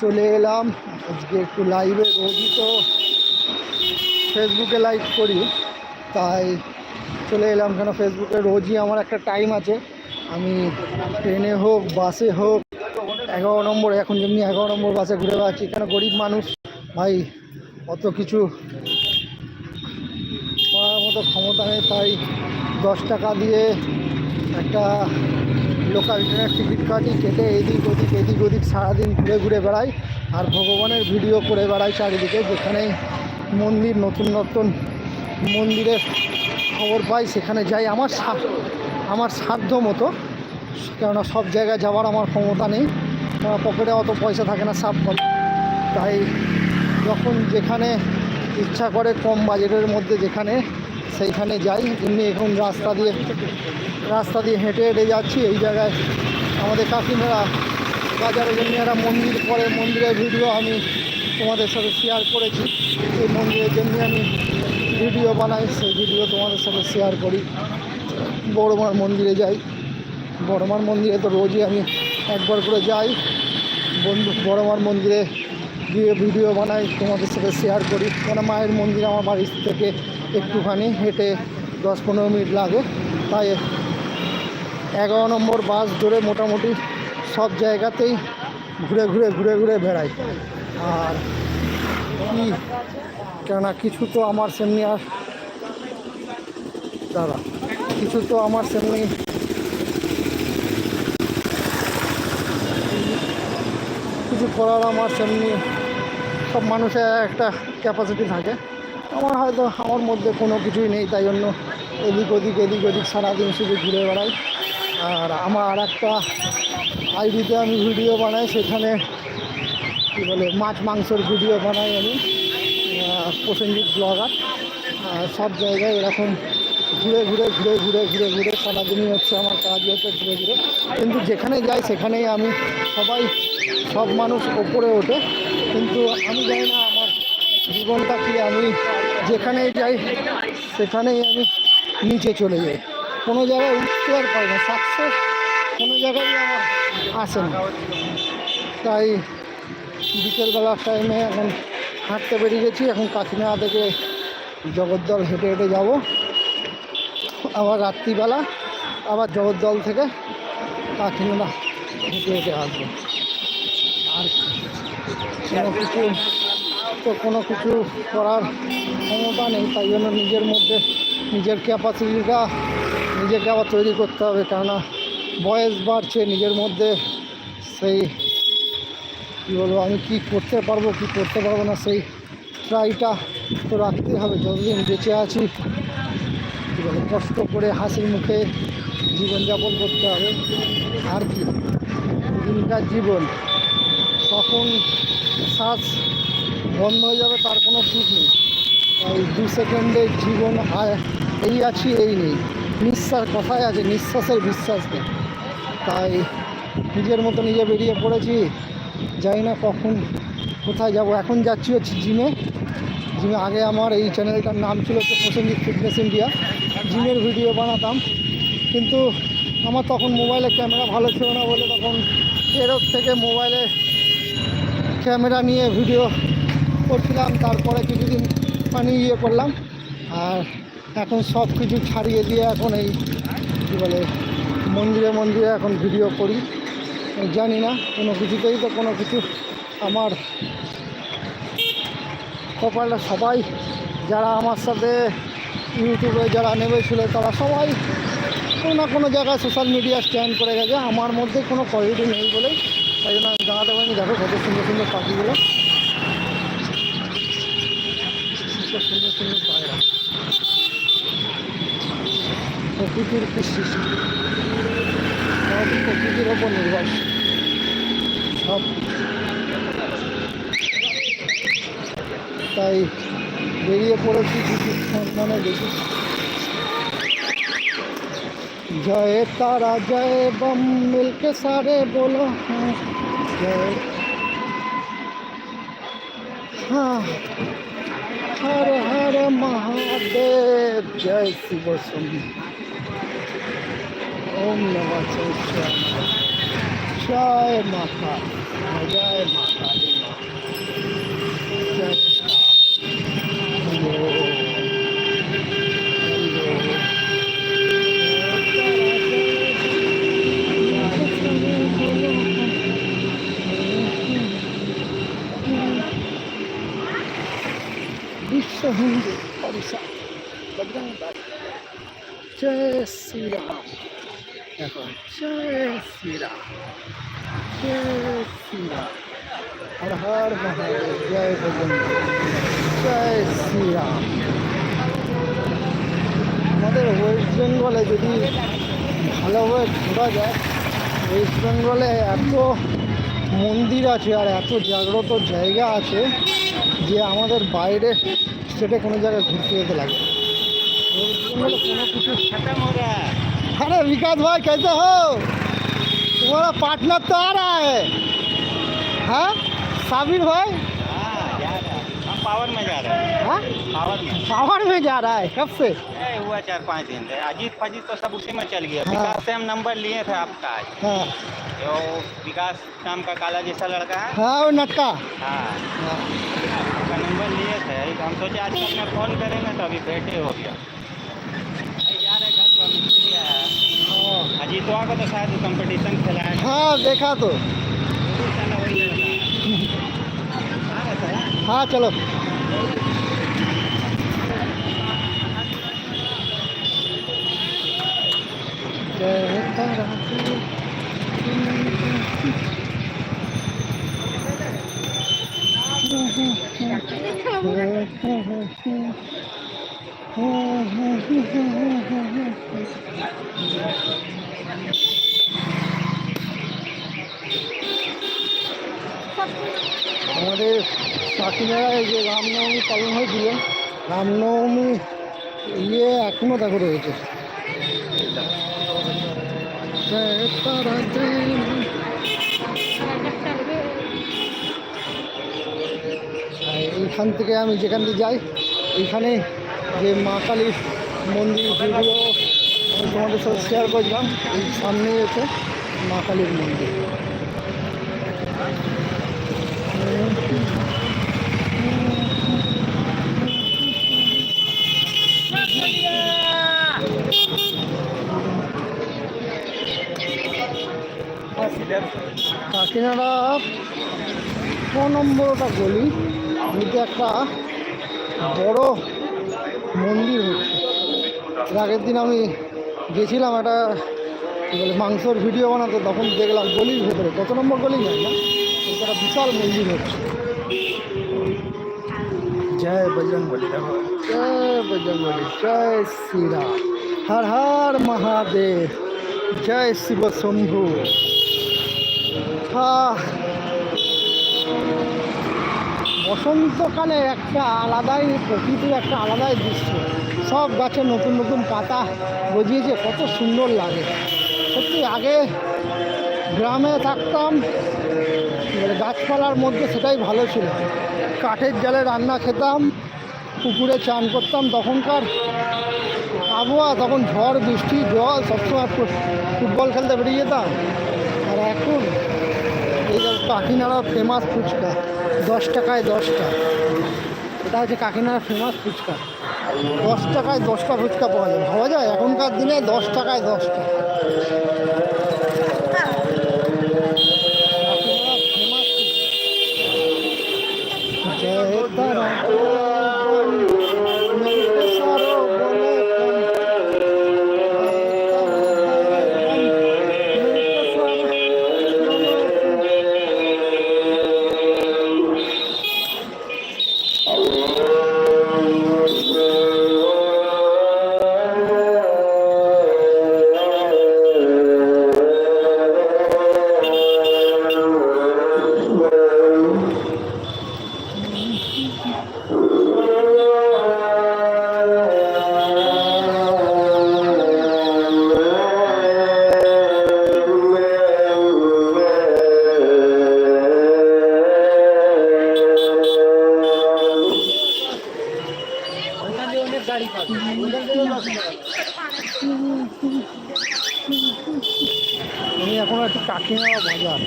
চলে এলাম। আজকে একটু লাইভে রোজই তো ফেসবুকে লাইভ করি। তাই চলে এলাম কেন? ফেসবুকে রোজই আমার একটা টাইম আছে। আমি ট্রেনে হোক বাসে হোক, এগারো নম্বর, এখন যেমনি এগারো নম্বর বাসে ঘুরে বেড়াচ্ছি, কেন গরিব মানুষ? ভাই, অত কিছু করার মতো ক্ষমতা নেই। তাই দশ টাকা দিয়ে একটা লোকাল ট্রেনের টিকিট কাটি কেটে এদিক ওদিক এদিক ওদিক সারাদিন ঘুরে ঘুরে বেড়াই আর ভগবানের ভিডিও করে বেড়াই চারিদিকে যেখানে মন্দির, নতুন নতুন মন্দিরের খবর পাই সেখানে যাই আমার আমার সাধ্য মতো। কেননা সব জায়গায় যাওয়ার আমার ক্ষমতা নেই। পকেটে অত পয়সা থাকে না সাপ কম তাই যখন যেখানে ইচ্ছা করে কম বাজেটের মধ্যে যেখানে সেইখানে যাই, এমনি এখন রাস্তা দিয়ে রাস্তা দিয়ে হেঁটে হেঁটে যাচ্ছি, এই জায়গায় আমাদের কাকিমারা বাজারে যেমনি একটা মন্দির পরে মন্দিরের ভিডিও আমি তোমাদের সাথে শেয়ার করেছি। এই মন্দিরের যেমনি আমি ভিডিও বানাই, সেই ভিডিও তোমাদের সাথে শেয়ার করি। বড়মার মন্দিরে যাই। বড়মার মন্দিরে তো রোজই আমি একবার করে যাই। বন্ধু, বড়মার মন্দিরে গিয়ে ভিডিও বানাই, তোমাদের সাথে শেয়ার করি। কেন মায়ের মন্দির আমার বাড়ির থেকে একটুখানি হেঁটে দশ পনেরো মিনিট লাগে। তাই এগারো নম্বর বাস ধরে মোটামুটি সব জায়গাতেই ঘুরে ঘুরে ঘুরে ঘুরে বেড়াই। আর কি, কেননা কিছু তো আমার সেমনি আর দাঁড়া, কিছু তো আমার সেমনি কিছু করার আমার সেমনি সব মানুষের একটা ক্যাপাসিটি থাকে। আমার হয়তো আমার মধ্যে কোনো কিছুই নেই, তাই জন্য এদিক ওদিক এদিক ওদিক সারাদিন শুধু ঘুরে বেড়াই। আর আমার আর একটা আইডিতে আমি ভিডিও বানাই, সেখানে কী বলে, মাছ মাংসর ভিডিও বানাই আমি প্রসেনজিৎ ব্লগার। সব জায়গায় এরকম ঘুরে ঘুরে ঘুরে ঘুরে ঘুরে ঘুরে সারাদিনই হচ্ছে আমার কাজ হচ্ছে ঘুরে ঘুরে। কিন্তু যেখানে যাই, সেখানেই আমি সবাই, সব মানুষ ওপরে ওঠে। কিন্তু আমি জানি না আমার জীবনটা কি আমি যেখানেই যাই, সেখানেই আমি নিচে চলে যাই। কোনো জায়গায় উঠতে আর পারি না। সাকসেস কোনো জায়গায় আমার আসে না। তাই বিকেলবেলার টাইমে এখন হাঁটতে বেরিয়ে গেছি। এখন কাকিনাড়া থেকে জগদ্দল হেঁটে হেঁটে যাব। আবার রাত্রিবেলা আবার জগদ্দল থেকে কাকিনাড়া হেঁটে হেঁটে আসব। আর কিছু তো কোনো কিছু করার ক্ষমতা নেই, তাই জন্য নিজের মধ্যে নিজের ক্যাপাসিটিটা নিজেকে আবার তৈরি করতে হবে, কেননা বয়স বাড়ছে নিজের মধ্যে, সেই কী বলব, আমি কী করতে পারব, কী করতে পারব না, সেই ট্রাইটা তো রাখতেই হবে, যতদিন বেঁচে আছি কষ্ট করে হাসির মুখে জীবনযাপন করতে হবে, আর কি, দিনকার জীবন, তখন শ্বাস বন্ধ হয়ে যাবে, তার কোনো ঠিক নেই। তাই দু সেকেন্ডের জীবন এই আছি, এই নেই। নিঃশ্বাস কথায় আছে, নিঃশ্বাসের বিশ্বাস নেই। তাই নিজের মতো নিজে বেরিয়ে পড়েছি। জানি না কখন, কোথায় যাব। এখন যাচ্ছি হচ্ছে জিমে। জিমে আগে আমার এই চ্যানেলটার নাম ছিল হচ্ছে প্রসেনজিৎ ফিটনেস ইন্ডিয়া জিমের ভিডিও বানাতাম। কিন্তু আমার তখন মোবাইলে ক্যামেরা ভালো ছিল না বলে তখন এরোর থেকে মোবাইলে ক্যামেরা নিয়ে ভিডিও করছিলাম, তারপরে কিছুদিন মানে ইয়ে করলাম। আর এখন সব কিছু ছাড়িয়ে দিয়ে এখন এই কী বলে, মন্দিরে মন্দিরে এখন ভিডিও করি। জানি না, কোনো কিছুতেই তো কোনো কিছু আমার কপালটা সবাই যারা আমার সাথে ইউটিউবে যারা নেমেছিল, তারা সবাই কোনো না কোনো জায়গায় সোশ্যাল মিডিয়া স্ট্যান্ড করে গেছে। আমার মধ্যে কোনো কোয়ালিটি নেই বলেই তাই জন্য আমি দাঁড়াতে পারিনি। দেখো কত সুন্দর সুন্দর পাখিগুলো। সুন্দর পায়রা প্রকৃতির সৃষ্টি সব প্রকৃতির ওপর নির্ভরশীল সব তাই বেরিয়ে পড়েছি কিছু মানে দেখি জয় তারা জয় বম মিলকে সারে বলো হ্যাঁ জয় হ্যাঁ हर हर महादेव। जय शिव ओम नम जय माता जय माता जय হিন্দু অরিষা বজরং জয় শ্রীরাম। দেখো জয় শ্রীরাম জয় শ্রীরাম হর হর মহাদেব জয় ভগবান জয় শ্রীরাম আমাদের ওয়েস্ট বেঙ্গলে যদি ভালোভাবে ঘোরা যায় ওয়েস্ট বেঙ্গলে এত মন্দির আছে আর এত জাগ্রত জায়গা আছে যে আমাদের বাইরে স্টেটে কোনো জায়গায় ঘুরতে যেতে লাগে ওয়েস্ট বেঙ্গলে কোনো কিছু खत्म हो रहा है अरे विकास भाई कैसे हो तुम्हारा पार्टनर तो आ रहा है हाँ साबिर भाई हाँ जा रहा है हम पावर में जा रहे हैं हाँ पावर में पावर में जा रहा है कब से ए, हुआ चार पाँच दिन से अजीत फजीत तो सब उसी में चल गया हाँ। विकास से हम नंबर लिए थे आपका आज हाँ जो विकास नाम का काला जैसा लड़का है। हाँ वो नटका। हाँ। आपका नंबर लिए थे। तो हम सोचे आज कल में फ़ोन करेंगे तो अभी बैठे हो गया। जा रहे घर पर मिस्त्री आया हाँ अजीतवा को तो शायद कंपटीशन खेला है हाँ देखा तो। है रहा चलो। जय तारा আমাদের কাকিনাড়ায় যে রামনবমী পালন হয়েছিল রামনবমী ইয়ে এখনও দেখো রয়েছে। এইখান থেকে আমি যেখান দিয়ে যাই এখানে যে মা কালীর মন্দির ভিডিও আমি তোমাদের সাথে শেয়ার করলাম, এই সামনেই আছে মা কালীর মন্দির। কাকিনাড়া ছ নম্বরটা গলি নিতে একটা বড় মন্দির হচ্ছে এর আগের দিন আমি গেছিলাম একটা বলে মাংসর ভিডিও বানাতে তখন দেখলাম গলির ভেতরে। কত নম্বর গলি না? এটা একটা বিশাল মন্দির হচ্ছে জয় বজরং বলি জয় বজরং বলি জয় শ্রীরাম। হর হর মহাদেব জয় শিব শম্ভু। আহ, বসন্তকালে একটা আলাদাই প্রকৃতির একটা আলাদাই দৃশ্য। সব গাছে নতুন নতুন পাতা গজিয়েছে, কত সুন্দর লাগে। সত্যি, আগে গ্রামে থাকতাম গাছপালার মধ্যে সেটাই ভালো ছিল। কাঠের জালে রান্না খেতাম, পুকুরে চান করতাম, তখনকার আবহাওয়া, তখন ঝড়, বৃষ্টি, জল, সবসময় ফুটবল খেলতে বেরিয়ে যেতাম। আর এখন এই কাকিনাড়া ফেমাস ফুচকা। দশ টাকায় দশটা। এটা হচ্ছে কাকিনার ফেমাস ফুচকা। দশ টাকায় দশটা ফুচকা পাওয়া যায়। ভাবা যায় এখনকার দিনে দশ টাকায় দশটা। আমি এখন আছি কাকিনাড়া বাজার।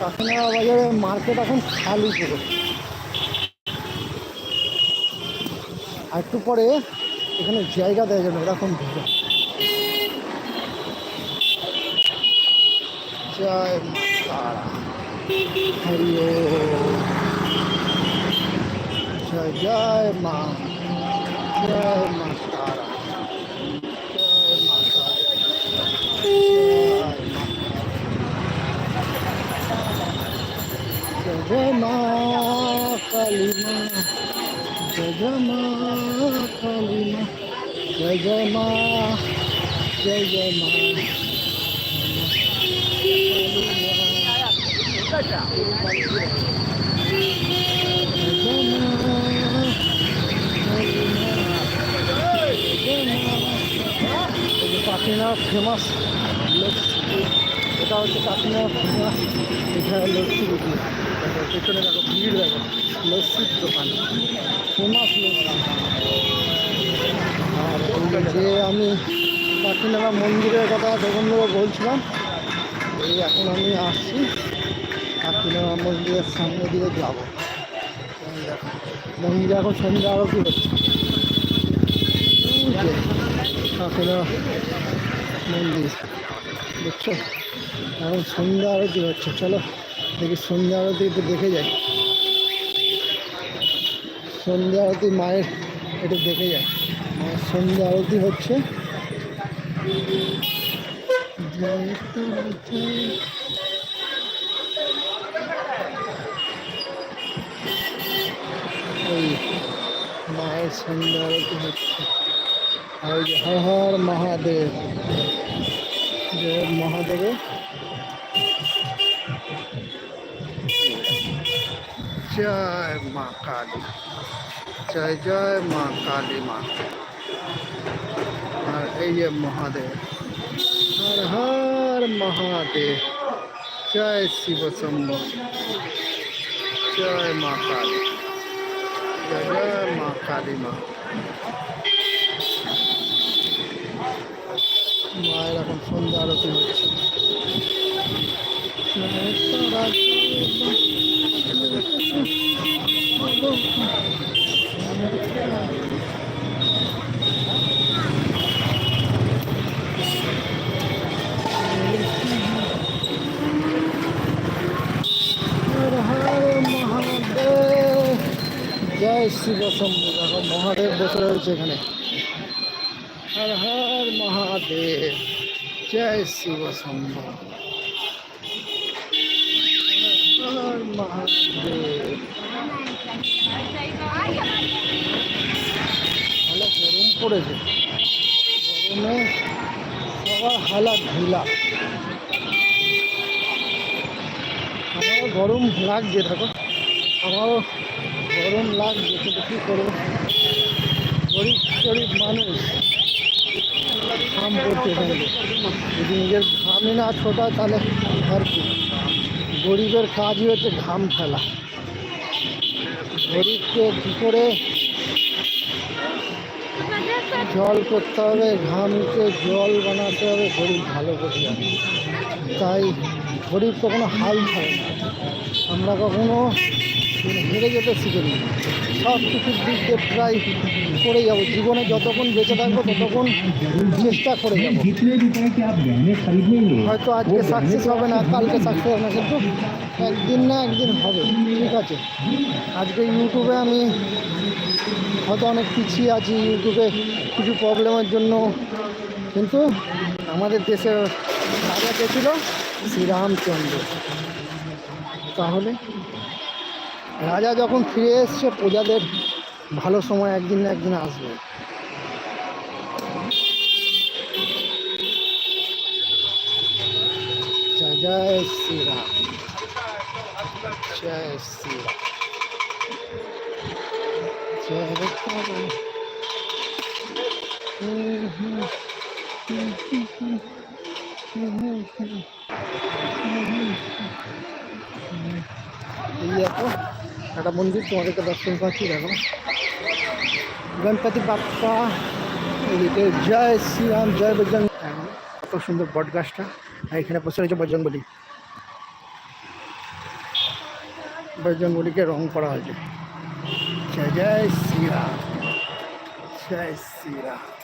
কাকিনাড়া বাজারে মার্কেট এখন খালি পুরো। আর একটু পরে এখানে জায়গা দেয় যাবে এরকম ভিড়। জয় জয় জয় মা। জয় মা জয় মা কালী মা। Jagama Kalima Jagama Jagama Jagama Kalima Jagama Jagama Jagama Jagama Jagama Jagama এটা হচ্ছে কাকিনার ফেমাস এখানে লস্যি বিক্রি পেছনে দেখো, ভিড় দেখো, লস্যির দোকান। ফেমাস লস্যি। আর যে আমি কাকিনাড়া মন্দিরের কথা তখন বলছিলাম, এই এখন আমি আসছি কাকিনাড়া মন্দিরের সামনে দিয়ে যাব। মন্দিরে এখন সন্ধ্যা আরতি হচ্ছে। এই মন্দির, দেখছ? এখন সন্ধ্যা আরতি হচ্ছে, চলো দেখি সন্ধ্যা আরতি একটু দেখে যাই। সন্ধ্যা আরতি মায়ের একটু দেখে যাই। মায়ের সন্ধ্যা আরতি হচ্ছে। মায়ের সন্ধ্যা আরতি হচ্ছে। হর হর মহাদেব। জয় মহাদেবের জয় মা কালী, জয় জয় মা কালী মা। আর এই যে মহাদেব, হর হর মহাদেব, জয় শিব জয় মা কালী, জয় জয় মা কালী মা। মায়ের এখন সন্ধ্যা আরতি হচ্ছে। জয় শম্ভু দেখো মহাদেব বসে রয়েছে এখানে। হর হর মহাদেব জয় শিব শম্ভু মহাদেব ভালো গরম পড়েছে। গরমে সবার হালা ঢিলা আমারও গরম লাগছে, দেখো। আমারও গরম লাগছে কিন্তু কী করব গরিব গরিব মানুষ। ঘাম এখানে যদি নিজের ঘামে না ছোটা তাহলে আর কি? গরিবের কাজই হচ্ছে ঘাম ফেলা। গরিবকে কী করে জল করতে হবে ঘামকে জল বানাতে হবে, গরিব ভালো করে হবে তাই গরিব কখনো হাল ছাড়ে না। আমরা কখনো হেরে যেতে শিখে শিখিনি সব কিছুর দিক দিয়ে প্রায় করে যাব। জীবনে যতক্ষণ বেঁচে থাকব, ততক্ষণ চেষ্টা করে হয়তো আজকে সাকসেস হবে না, কালকে সাকসেস হবে না, কিন্তু একদিন না একদিন হবে, ঠিক আছে? আজকে ইউটিউবে আমি হয়তো অনেক পিছিয়ে আছি, ইউটিউবে কিছু প্রবলেমের জন্য, কিন্তু আমাদের দেশের রাজা কে ছিল? শ্রীরামচন্দ্র। তাহলে রাজা যখন ফিরে এসছে প্রজাদের ভালো সময় একদিন না একদিন আসবে। জয় জয় এই একটা মন্দির, তোমাদেরকে দর্শন পাচ্ছি দেখো। গণপতি বাপ্পা, এদিকে জয় শ্রীরাম জয় বজরং কত সুন্দর বট গাছটা, আর এখানে বসে রয়েছে বজরংবলী বজরংবলীকে রং করা হয়েছে। জয় জয় শ্রীরাম জয় শ্রীরাম